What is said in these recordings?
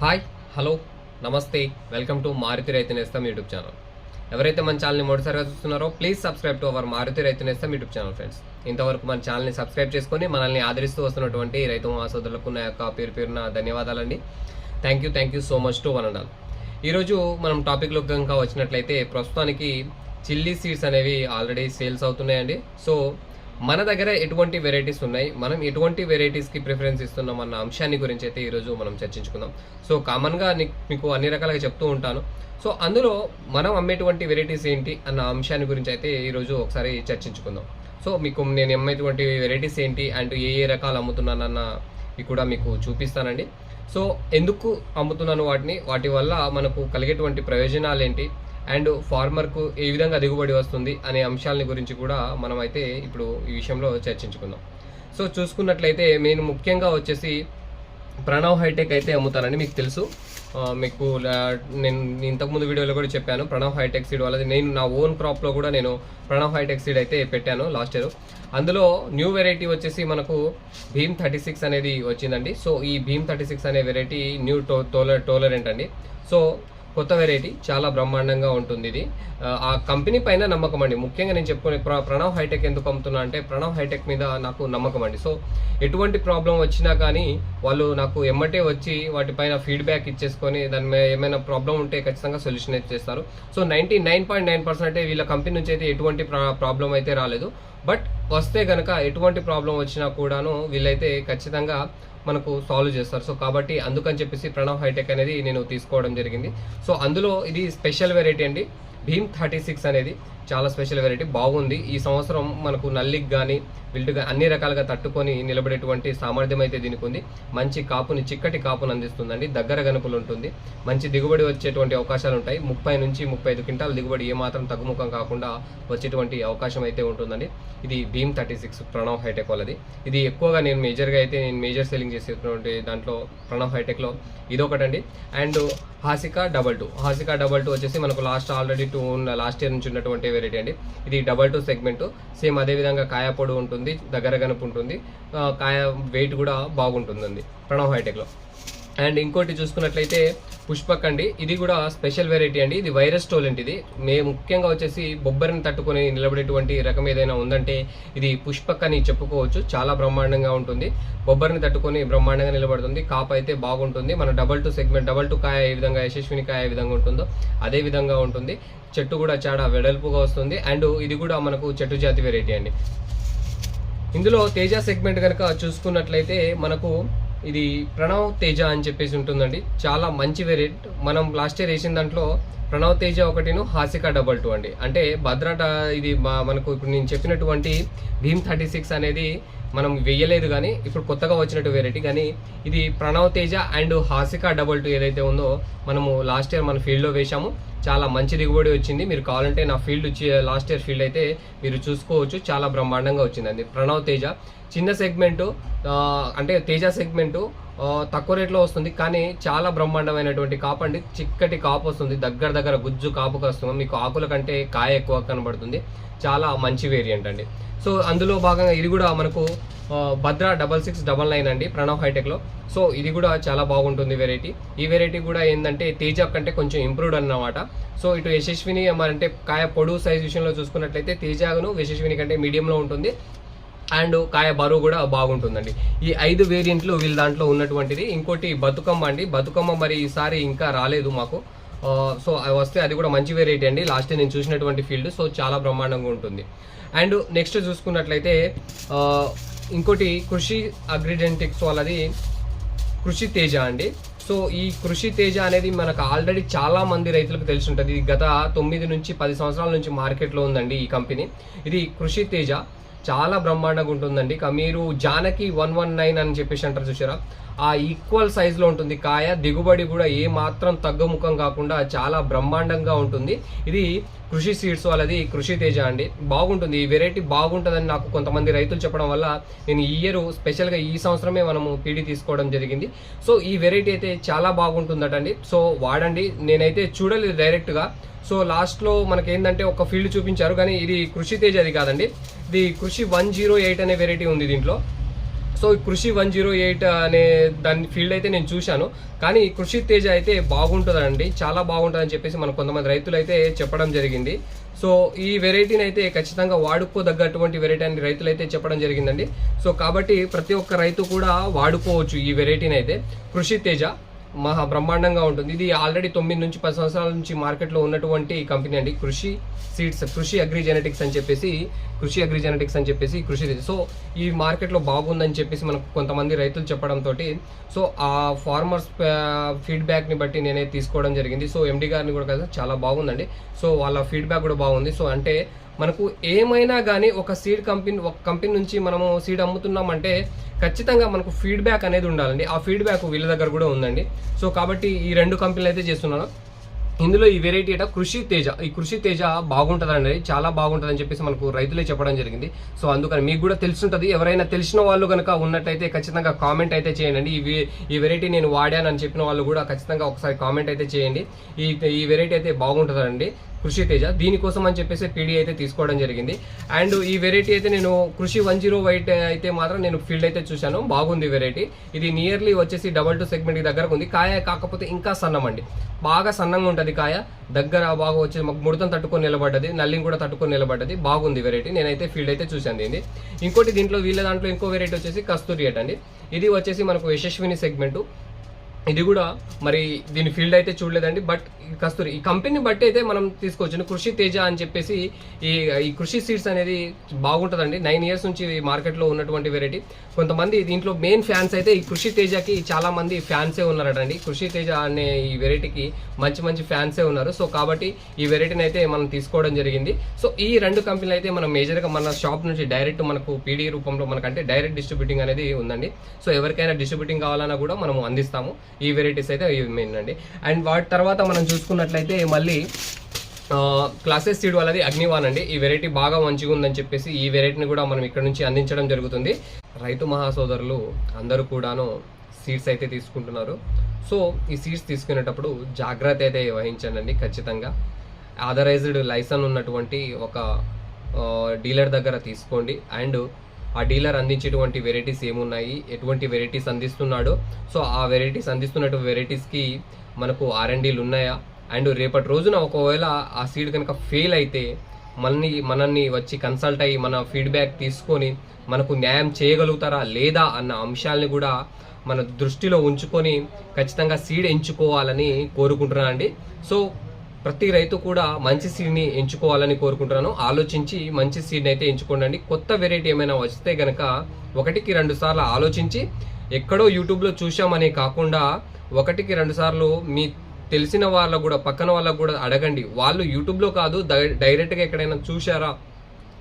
Hi hello namaste welcome to Maruti Raithu Nestham YouTube channel. ఎవరైతే మన ఛానల్ని మొదటిసారిగా చూస్తున్నారో please subscribe to our Maruti Raithu Nestham YouTube channel friends. ఇంతవరకు మన ఛానల్ని సబ్స్క్రైబ్ చేసుకొని మనల్ని ఆదరిస్తూ వస్తున్నటువంటి రైతు మహాసోదరులకు నా యొక్క పేరు పేరున ధన్యవాదాలండి. Thank you thank you so much to one and all ఈరోజు మనం టాపిక్లో కనుక వచ్చినట్లయితే ప్రస్తుతానికి చిల్లీ సీడ్స్ అనేవి ఆల్రెడీ సేల్స్ అవుతున్నాయండి. సో మన దగ్గర ఎటువంటి వెరైటీస్ ఉన్నాయి? మనం ఎటువంటి వెరైటీస్కి ప్రిఫరెన్స్ ఇస్తున్నాం అన్న అంశాన్ని గురించి అయితే ఈరోజు మనం చర్చించుకుందాం. సో కామన్గా మీకు అన్ని రకాలుగా చెప్తూ ఉంటాను. సో అందులో మనం అమ్మేటువంటి వెరైటీస్ ఏంటి అన్న అంశాన్ని గురించి అయితే ఈరోజు ఒకసారి చర్చించుకుందాం. సో మీకు నేను అమ్మేటువంటి వెరైటీస్ ఏంటి అండ్ ఏ ఏ రకాలు అమ్ముతున్నానన్న కూడా మీకు చూపిస్తానండి. సో ఎందుకు అమ్ముతున్నాను వాటిని? వాటి వల్ల మనకు కలిగేటువంటి ప్రయోజనాలు ఏంటి అండ్ ఫార్మర్కు ఏ విధంగా దిగుబడి వస్తుంది అనే అంశాలని గురించి కూడా మనం అయితే ఇప్పుడు ఈ విషయంలో చర్చించుకుందాం. సో చూసుకున్నట్లయితే నేను ముఖ్యంగా వచ్చేసి ప్రణవ్ హైటెక్ అయితే అమ్ముతానండి మీకు తెలుసు. మీకు లా- నేను ఇంతకుముందు వీడియోలో కూడా చెప్పాను ప్రణవ్ హైటెక్ సీడ్ వాళ్ళది. నేను నా ఓన్ క్రాప్లో కూడా నేను ప్రణవ్ హైటెక్ సీడ్ అయితే పెట్టాను లాస్ట్ ఇయర్. అందులో న్యూ వెరైటీ వచ్చేసి మనకు భీమ్ థర్టీ సిక్స్ అనేది వచ్చిందండి. సో ఈ భీమ్ థర్టీ సిక్స్ అనే వెరైటీ న్యూ టో టోలర్ టోలరెంట్ అండి. సో కొత్త వెరైటీ చాలా బ్రహ్మాండంగా ఉంటుంది ఇది. ఆ, కంపెనీ పైన నమ్మకం అండి. ముఖ్యంగా నేను చెప్పుకునే ప్ర- ప్రణవ్ హైటెక్ ఎందుకు అమ్ముతున్నా అంటే ప్రణవ్ హైటెక్ మీద నాకు నమ్మకం అండి. సో ఎటువంటి ప్రాబ్లం వచ్చినా కానీ వాళ్ళు నాకు ఎమ్మటే వచ్చి వాటిపైన ఫీడ్బ్యాక్ ఇచ్చేసుకొని దాని మీద ఏమైనా ప్రాబ్లం ఉంటే ఖచ్చితంగా సొల్యూషన్ అయితే చేస్తారు. So ninety nine point nine percent వీళ్ళ కంపెనీ నుంచి అయితే ఎటువంటి ప్రాబ్లం అయితే రాలేదు. బట్ వస్తే గనక ఎటువంటి ప్రాబ్లం వచ్చినా కూడాను వీళ్ళైతే ఖచ్చితంగా మనకు సాల్వ్ చేస్తారు. సో కాబట్టి అందుకని చెప్పేసి ప్రణవ్ హైటెక్ అనేది నేను తీసుకోవడం జరిగింది. సో అందులో ఇది స్పెషల్ వెరైటీ అండి. భీమ్ థర్టీ సిక్స్ అనేది చాలా స్పెషల్ వెరైటీ బాగుంది. ఈ సంవత్సరం మనకు నల్లికి కానీ విల్టుగా అన్ని రకాలుగా తట్టుకొని నిలబడేటువంటి సామర్థ్యం అయితే దీనికి ఉంది. మంచి కాపుని చిక్కటి కాపును అందిస్తుందండి. దగ్గర గనుపులు ఉంటుంది. మంచి దిగుబడి వచ్చేటువంటి అవకాశాలు ఉంటాయి. ముప్పై నుంచి ముప్పై ఐదు క్వింటాల దిగుబడి ఏమాత్రం తగ్గుముఖం కాకుండా వచ్చేటువంటి అవకాశం అయితే ఉంటుందండి. ఇది Bheem thirty six Pranav hi tech వాళ్ళది. ఇది ఎక్కువగా నేను మేజర్గా అయితే నేను మేజర్ సెల్లింగ్ చేసేటువంటి దాంట్లో ప్రణవ్ హైటెక్లో ఇదొకటండి. And Hasika double two. Hasika double two వచ్చేసి మనకు లాస్ట్ ఆల్రెడీ టూ ఉన్న లాస్ట్ ఇయర్ నుంచి ఉన్నటువంటి వెరైటీ అండి. ఇది డబల్ టూ సెగ్మెంట్ సేమ్ అదే విధంగా కాయ పొడి ఉంటుంది దగ్గర గనుపు ఉంటుంది. కాయ వెయిట్ కూడా బాగుంటుందండి. ప్రణవ్ హైటెక్లో అండ్ ఇంకోటి చూసుకున్నట్లయితే పుష్పక్ అండి ఇది కూడా స్పెషల్ వెరైటీ అండి. ఇది వైరస్ టోలెంట్ ఇది. మే ముఖ్యంగా వచ్చేసి బొబ్బరిని తట్టుకొని నిలబడేటువంటి రకం ఏదైనా ఉందంటే ఇది పుష్పక్ అని చెప్పుకోవచ్చు. చాలా బ్రహ్మాండంగా ఉంటుంది. బొబ్బరిని తట్టుకొని బ్రహ్మాండంగా నిలబడుతుంది. కాప్ అయితే బాగుంటుంది. మన double two segment double two కాయ ఏ విధంగా యశస్విని కాయ ఏ విధంగా ఉంటుందో అదే విధంగా ఉంటుంది. చెట్టు కూడా చాలా వెడల్పుగా వస్తుంది. అండ్ ఇది కూడా మనకు చెట్టు జాతి వెరైటీ అండి. ఇందులో తేజ సెగ్మెంట్ కనుక చూసుకున్నట్లయితే మనకు ఇది ప్రణవ్ తేజ అని చెప్పేసి ఉంటుందండి. చాలా మంచి వేరియంట్ మనం లాస్ట్ ఇయర్ వేసిన దాంట్లో ప్రణవ్ తేజ ఒకటిను హాసిక డబల్ టూ అండి. అంటే భద్రట ఇది మా- మనకు ఇప్పుడు నేను చెప్పినటువంటి భీమ్ థర్టీ సిక్స్ అనేది మనం వెయ్యలేదు కానీ ఇప్పుడు కొత్తగా వచ్చినట్టు వెరైటీ కానీ ఇది Pranav Teja and Hasika double two ఏదైతే ఉందో మనము లాస్ట్ ఇయర్ మన ఫీల్డ్లో వేశాము. చాలా మంచి దిగుబడి వచ్చింది. మీరు కావాలంటే నా ఫీల్డ్ వచ్చి లాస్ట్ ఇయర్ ఫీల్డ్ అయితే మీరు చూసుకోవచ్చు. చాలా బ్రహ్మాండంగా వచ్చిందండి ప్రణవ్ తేజ. చిన్న సెగ్మెంటు అంటే తేజ సెగ్మెంటు తక్కువ రేట్లో వస్తుంది కానీ చాలా బ్రహ్మాండమైనటువంటి కాపు అండి. చిక్కటి కాపు వస్తుంది దగ్గర దగ్గర గుజ్జు కాపుకి వస్తుంది. మీకు ఆకుల కంటే కాయ ఎక్కువ కనబడుతుంది. చాలా మంచి వేరియంట్ అండి. సో అందులో భాగంగా ఇది కూడా మనకు Bhadra double six double nine అండి ప్రణవ్ హైటెక్లో. సో ఇది కూడా చాలా బాగుంటుంది వెరైటీ ఈ వెరైటీ కూడా ఏంటంటే తేజ కంటే కొంచెం ఇంప్రూవ్డ్ అన్నమాట. సో ఇటు యశస్విని మరి అంటే కాయ పొడు సైజ్ విషయంలో చూసుకున్నట్లయితే తేజాను యశస్విని కంటే మీడియంలో ఉంటుంది. అండ్ కాయ బరువు కూడా బాగుంటుందండి. ఈ ఐదు వేరియంట్లు వీళ్ళ దాంట్లో ఉన్నటువంటిది. ఇంకోటి బతుకమ్మ అండి. బతుకమ్మ మరి ఈసారి ఇంకా రాలేదు మాకు. సో వస్తే అది కూడా మంచి వెరైటీ అండి. లాస్ట్ నేను చూసినటువంటి ఫీల్డ్ సో చాలా బ్రహ్మాండంగా ఉంటుంది. అండ్ నెక్స్ట్ చూసుకున్నట్లయితే ఇంకోటి కృషి అగ్రిడెంటిక్స్ వాళ్ళది కృషి తేజ అండి. సో ఈ కృషి తేజ అనేది మనకు ఆల్రెడీ చాలా మంది రైతులకు తెలిసి ఉంటుంది. ఇది గత తొమ్మిది నుంచి పది సంవత్సరాల నుంచి మార్కెట్లో ఉందండి ఈ కంపెనీ ఇది కృషి తేజ. చాలా బ్రహ్మాండంగా ఉంటుందండి. మీరు జానకి వన్ వన్ నైన్ అని చెప్పేసి అంటారు చూసారా? ఆ ఈక్వల్ సైజులో ఉంటుంది. కాయ దిగుబడి కూడా ఏ మాత్రం తగ్గుముఖం కాకుండా చాలా బ్రహ్మాండంగా ఉంటుంది. ఇది కృషి సీడ్స్ వాళ్ళది కృషి తేజ అండి. బాగుంటుంది. ఈ వెరైటీ బాగుంటుందని నాకు కొంతమంది రైతులు చెప్పడం వల్ల నేను ఈ ఇయర్ స్పెషల్గా ఈ సంవత్సరమే మనము పీడి తీసుకోవడం జరిగింది. సో ఈ వెరైటీ అయితే చాలా బాగుంటుందటండి. సో వాడండి. నేనైతే చూడలేదు డైరెక్ట్గా సో లాస్ట్లో మనకి ఏంటంటే ఒక ఫీల్డ్ చూపించారు. కానీ ఇది కృషి తేజ్ అది కాదండి. ఇది కృషి వన్ జీరో ఎయిట్ అనే వెరైటీ ఉంది దీంట్లో. సో కృషి వన్ జీరో ఎయిట్ అనే దాని ఫీల్డ్ అయితే నేను చూశాను. కానీ కృషి తేజ అయితే బాగుంటుందండి. చాలా బాగుంటుందని చెప్పేసి మన కొంతమంది రైతులు అయితే చెప్పడం జరిగింది. సో ఈ వెరైటీని అయితే ఖచ్చితంగా వాడుకోదగ్గటువంటి వెరైటీ అని రైతులు అయితే చెప్పడం జరిగిందండి. సో కాబట్టి ప్రతి ఒక్క రైతు కూడా వాడుకోవచ్చు ఈ వెరైటీని అయితే. కృషి తేజ. మహా బ్రహ్మాండంగా ఉంటుంది. ఇది ఆల్రెడీ తొమ్మిది నుంచి పది సంవత్సరాల నుంచి మార్కెట్లో ఉన్నటువంటి కంపెనీ అండి. కృషి సీడ్స్ కృషి అగ్రి జెనెటిక్స్ అని చెప్పేసి కృషి అగ్రి జెనెటిక్స్ అని చెప్పేసి కృషి సో ఈ మార్కెట్లో బాగుందని చెప్పేసి మనకు కొంతమంది రైతులు చెప్పడంతో సో ఆ ఫార్మర్స్ ఫీడ్బ్యాక్ని బట్టి నేనే తీసుకోవడం జరిగింది. సో ఎండి గారిని కూడా కదా చాలా బాగుందండి. సో వాళ్ళ ఫీడ్బ్యాక్ కూడా బాగుంది. సో అంటే మనకు ఏమైనా కానీ ఒక సీడ్ కంపెనీ ఒక కంపెనీ నుంచి మనము సీడ్ అమ్ముతున్నామంటే ఖచ్చితంగా మనకు ఫీడ్బ్యాక్ అనేది ఉండాలండి. ఆ ఫీడ్బ్యాక్ వీళ్ళ దగ్గర కూడా ఉందండి. సో కాబట్టి ఈ రెండు కంపెనీలు అయితే చేస్తున్నాను. ఇందులో ఈ వెరైటీ అట కృషి తేజ. ఈ కృషి తేజ బాగుంటుందండి. చాలా బాగుంటుందని చెప్పేసి మనకు రైతులే చెప్పడం జరిగింది. సో అందుకని మీకు కూడా తెలుసుంటుంది. ఎవరైనా తెలిసిన వాళ్ళు కనుక ఉన్నట్టయితే ఖచ్చితంగా కామెంట్ అయితే చేయండి. ఈ వే- ఈ వెరైటీ నేను వాడానని చెప్పిన వాళ్ళు కూడా ఖచ్చితంగా ఒకసారి కామెంట్ అయితే చేయండి. ఈ ఈ వెరైటీ అయితే బాగుంటుందండి. కృషి తేజ. దీనికోసం అని చెప్పేసి పీడీ అయితే తీసుకోవడం జరిగింది. అండ్ ఈ వెరైటీ అయితే నేను కృషి వన్ జీరో వైట్ అయితే మాత్రం నేను ఫీల్డ్ అయితే చూశాను. బాగుంది వెరైటీ ఇది నియర్లీ వచ్చేసి డబల్ టూ సెగ్మెంట్ దగ్గరకు ఉంది. కాయ కాకపోతే ఇంకా సన్నం అండి బాగా సన్నంగా ఉంటుంది. కాయ దగ్గర బాగా వచ్చి మాకు ముడతను తట్టుకొని నిలబడ్డది నల్లిని కూడా తట్టుకొని నిలబడ్డది. బాగుంది వెరైటీ నేనైతే ఫీల్డ్ అయితే చూశాను దీన్ని. ఇంకోటి దీంట్లో వీళ్ళ దాంట్లో ఇంకో వెరైటీ వచ్చేసి కస్తూరి అండి ఇది వచ్చేసి మనకు యశస్విని సెగ్మెంట్ ఇది కూడా మరి దీని ఫీల్డ్ అయితే చూడలేదండి బట్ కస్తూరి ఈ కంపెనీ బట్టి అయితే మనం తీసుకోవచ్చు. కృషి తేజ అని చెప్పేసి ఈ ఈ కృషి సీడ్స్ అనేది బాగుంటుందండి. నైన్ ఇయర్స్ నుంచి మార్కెట్లో ఉన్నటువంటి వెరైటీ కొంతమంది దీంట్లో మెయిన్ ఫ్యాన్స్ అయితే ఈ కృషి తేజకి చాలా మంది ఫ్యాన్సే ఉన్నారటండి. కృషి తేజ అనే ఈ వెరైటీకి మంచి మంచి ఫ్యాన్సే ఉన్నారు. సో కాబట్టి ఈ వెరైటీని అయితే మనం తీసుకోవడం జరిగింది. సో ఈ రెండు కంపెనీలు అయితే మనం మేజర్గా మన షాప్ నుంచి డైరెక్ట్ మనకు పీడీ రూపంలో మనకంటే డైరెక్ట్ డిస్ట్రిబ్యూటింగ్ అనేది ఉందండి. సో ఎవరికైనా డిస్ట్రిబ్యూటింగ్ కావాలన్నా కూడా మనం అందిస్తాము. ఈ వెరైటీస్ అయితే ఇవి మెయిన్ అండి. అండ్ వాటి తర్వాత మనం చూసుకున్నట్లయితే మళ్ళీ క్లాసెస్ సీడ్ వాళ్ళది అగ్నివాన్ అండి. ఈ వెరైటీ బాగా మంచిగా ఉందని చెప్పేసి ఈ వెరైటీని కూడా మనం ఇక్కడ నుంచి అందించడం జరుగుతుంది. రైతు మహాసోదరులు అందరూ కూడాను సీడ్స్ అయితే తీసుకుంటున్నారు. సో ఈ సీడ్స్ తీసుకునేటప్పుడు జాగ్రత్త అయితే వహించండి ఖచ్చితంగా. ఆథరైజ్డ్ లైసెన్స్ ఉన్నటువంటి ఒక డీలర్ దగ్గర తీసుకోండి. అండ్ ఆ డీలర్ అందించేటువంటి వెరైటీస్ ఏమున్నాయి ఎటువంటి వెరైటీస్ అందిస్తున్నాడో. సో ఆ వెరైటీస్ అందిస్తున్నట్టు వెరైటీస్కి మనకు ఆర్ఎండీలు ఉన్నాయా? అండ్ రేపటి రోజున ఒకవేళ ఆ సీడ్ కనుక ఫెయిల్ అయితే మనని మనల్ని వచ్చి కన్సల్ట్ అయ్యి మన ఫీడ్బ్యాక్ తీసుకొని మనకు న్యాయం చేయగలుగుతారా లేదా అన్న అంశాలని కూడా మన దృష్టిలో ఉంచుకొని ఖచ్చితంగా సీడ్ ఎంచుకోవాలని కోరుకుంటున్నాను అండి సో ప్రతి రైతు కూడా మంచి సీడ్ని ఎంచుకోవాలని కోరుకుంటున్నాను. ఆలోచించి మంచి సీడ్ని అయితే ఎంచుకోండి కొత్త వెరైటీ ఏమైనా వస్తే గనక ఒకటికి రెండు సార్లు ఆలోచించి ఎక్కడో యూట్యూబ్లో చూశామనే కాకుండా ఒకటికి రెండు సార్లు మీ తెలిసిన వాళ్ళ కూడా పక్కన వాళ్ళకు కూడా అడగండి. వాళ్ళు యూట్యూబ్లో కాదు డై- డైరెక్ట్గా ఎక్కడైనా చూశారా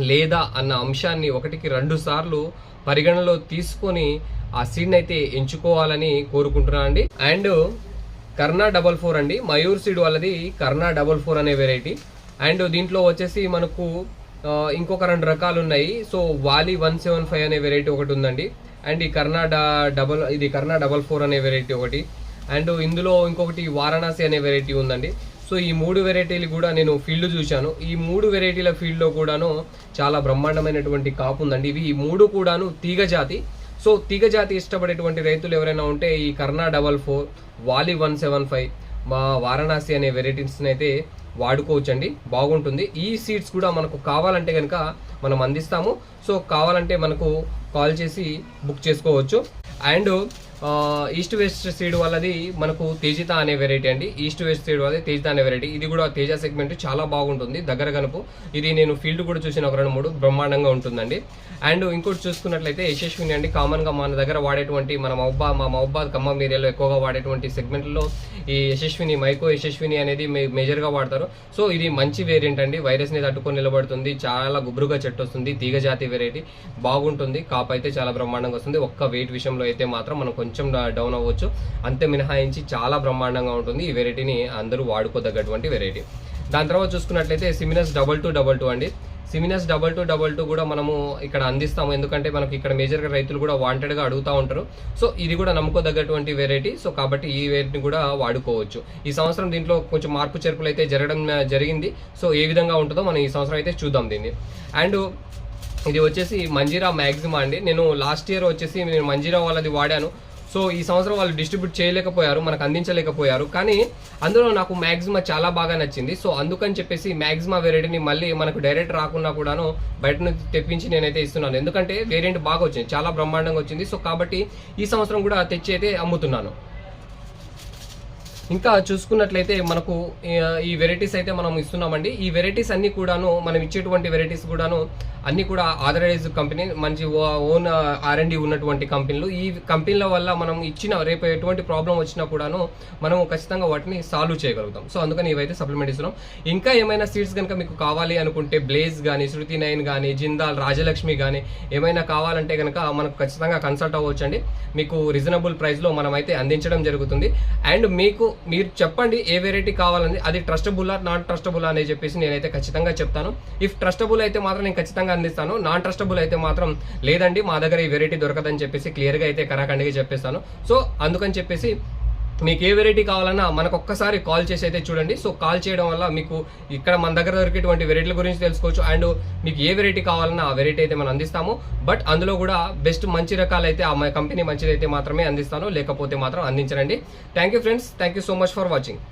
లేదా అన్న అంశాన్ని ఒకటికి రెండు సార్లు పరిగణలో తీసుకొని ఆ సీడ్ని అయితే ఎంచుకోవాలని కోరుకుంటున్నాను అండి అండ్ కర్ణా డబల్ ఫోర్ అండి. మయూర్ సీడ్ వాళ్ళది కర్ణా డబల్ ఫోర్ అనే వెరైటీ అండ్ దీంట్లో వచ్చేసి మనకు ఇంకొక రెండు రకాలు ఉన్నాయి so Vali one seven five అనే వెరైటీ ఒకటి ఉందండి. అండ్ ఈ కర్ణా డ- డబల్ ఇది కర్ణా డబల్ ఫోర్ అనే వెరైటీ ఒకటి. అండ్ ఇందులో ఇంకొకటి వారణాసి అనే వెరైటీ ఉందండి. సో ఈ మూడు వెరైటీలు కూడా నేను ఫీల్డ్ చూశాను. ఈ మూడు వెరైటీల ఫీల్డ్లో కూడాను చాలా బ్రహ్మాండమైనటువంటి కాపు ఉందండి. ఇవి ఈ మూడు కూడాను తీగ జాతి. సో తీగ జాతి ఇష్టపడేటువంటి రైతులు ఎవరైనా ఉంటే ఈ Karna double four Vali one seven five మా వారణాసి అనే వెరైటీస్ని అయితే వాడుకోవచ్చండి. బాగుంటుంది. ఈ సీడ్స్ కూడా మనకు కావాలంటే కనుక మనం అందిస్తాము. సో కావాలంటే మనకు కాల్ చేసి బుక్ చేసుకోవచ్చు. అండ్ ఈస్ట్ వెస్ట్ సీడ్ వాళ్ళది మనకు తేజిత అనే వెరైటీ అండి. ఈస్ట్ వెస్ట్ సీడ్ వాళ్ళది తేజిత అనే వెరైటీ ఇది కూడా తేజ సెగ్మెంట్ చాలా బాగుంటుంది దగ్గర కనుపు ఇది నేను ఫీల్డ్ కూడా చూసిన ఒక రెండు మూడు బ్రహ్మాండంగా ఉంటుందండి. అండ్ ఇంకోటి చూసుకున్నట్లయితే యశస్విని అండి. కామన్గా మన దగ్గర వాడేటువంటి మన మహబ్బా మా మహబ్బా ఖమ్మం ఏరియాలో ఎక్కువగా వాడేటువంటి సెగ్మెంట్లో ఈ యశస్విని మైకో యశస్విని అనేది మేజర్గా వాడతారు. సో ఇది మంచి వేరియంట్ అండి. వైరస్ని తట్టుకొని నిలబడుతుంది. చాలా గుబురుగా చెట్టు వస్తుంది. తీగజాతి వెరైటీ బాగుంటుంది. కాప్ అయితే చాలా బ్రహ్మాండంగా వస్తుంది. ఒక్క వెయిట్ విషయంలో అయితే మాత్రం మనం కొంచెం కొంచెం డౌన్ అవ్వచ్చు. అంతే మినహాయించి చాలా బ్రహ్మాండంగా ఉంటుంది. ఈ వెరైటీని అందరూ వాడుకోదగ్గటువంటి వెరైటీ. దాని తర్వాత చూసుకున్నట్లయితే Seminis double two double two అండి. Seminis double two double two కూడా మనము ఇక్కడ అందిస్తాము. ఎందుకంటే మనకి ఇక్కడ మేజర్గా రైతులు కూడా వాంటెడ్గా అడుగుతూ ఉంటారు. సో ఇది కూడా నమ్ముకోదగ్గటువంటి వెరైటీ. సో కాబట్టి ఈ వెరైటీని కూడా వాడుకోవచ్చు. ఈ సంవత్సరం దీంట్లో కొంచెం మార్పు చేర్పులు అయితే జరగడం జరిగింది. సో ఏ విధంగా ఉంటుందో మనం ఈ సంవత్సరం అయితే చూద్దాం దీన్ని. అండ్ ఇది వచ్చేసి మంజీరా మ్యాక్సిమా అండి. నేను లాస్ట్ ఇయర్ వచ్చేసి నేను మంజీరా వాళ్ళది వాడాను. సో ఈ సంవత్సరం వాళ్ళు డిస్ట్రిబ్యూట్ చేయలేకపోయారు మనకు అందించలేకపోయారు. కానీ అందులో నాకు మ్యాక్సిమా చాలా బాగా నచ్చింది. సో అందుకని చెప్పేసి మ్యాక్సిమా వెరైటీని మళ్ళీ మనకు డైరెక్ట్ రాకుండా కూడాను బయట నుంచి తెప్పించి నేనైతే ఇస్తున్నాను. ఎందుకంటే వేరియంట్ బాగా వచ్చింది చాలా బ్రహ్మాండంగా వచ్చింది. సో కాబట్టి ఈ సంవత్సరం కూడా తెచ్చి అయితే అమ్ముతున్నాను. ఇంకా చూసుకున్నట్లయితే మనకు ఈ- ఈ వెరైటీస్ అయితే మనం ఇస్తున్నామండి. ఈ వెరైటీస్ అన్ని కూడాను మనం ఇచ్చేటువంటి వెరైటీస్ కూడాను అన్ని కూడా ఆథరైజ్ కంపెనీ మంచి ఓన్ ఆర్ అండ్ ఉన్నటువంటి కంపెనీలు ఈ కంపెనీల వల్ల మనం ఇచ్చిన రేపు ఎటువంటి ప్రాబ్లం వచ్చినా కూడాను మనం ఖచ్చితంగా వాటిని సాల్వ్ చేయగలుగుతాం. సో అందుకని ఇవైతే సప్లిమెంట్ ఇస్తున్నాం. ఇంకా ఏమైనా సీట్స్ కనుక మీకు కావాలి అనుకుంటే బ్లేజ్ కానీ శృతి నైన్ కానీ జిందాల్ రాజలక్ష్మి కానీ ఏమైనా కావాలంటే కనుక మనకు ఖచ్చితంగా కన్సల్ట్ అవ్వచ్చు అండి మీకు రీజనబుల్ ప్రైస్లో మనం అయితే అందించడం జరుగుతుంది. అండ్ మీకు మీరు చెప్పండి ఏ వెరైటీ కావాలని అది ట్రస్టబుల్ నాన్ ట్రస్టబుల్ అని చెప్పేసి నేనైతే ఖచ్చితంగా చెప్తాను. ఇఫ్ ట్రస్టబుల్ అయితే మాత్రం నేను ఖచ్చితంగా అందిస్తాను. నాన్ ట్రస్టబుల్ అయితే మాత్రం లేదండి. మా దగ్గర ఈ వెరైటీ దొరకదని చెప్పేసి క్లియర్గా అయితే కరాఖండిగా చెప్పేస్తాను. సో అందుకని చెప్పేసి మీకు ఏ వెరైటీ కావాలన్నా మనకు ఒక్కసారి కాల్ చేసి అయితే చూడండి. సో కాల్ చేయడం వల్ల మీకు ఇక్కడ మన దగ్గర దొరికేటువంటి వెరైటీల గురించి తెలుసుకోవచ్చు. అండ్ మీకు ఏ వెరైటీ కావాలన్నా ఆ వెరైటీ అయితే మనం అందిస్తాము. బట్ అందులో కూడా బెస్ట్ మంచి రకాలైతే ఆ కంపెనీ మంచిదైతే మాత్రమే అందిస్తాను. లేకపోతే మాత్రం అందించరండి. Thank you friends thank you so much for watching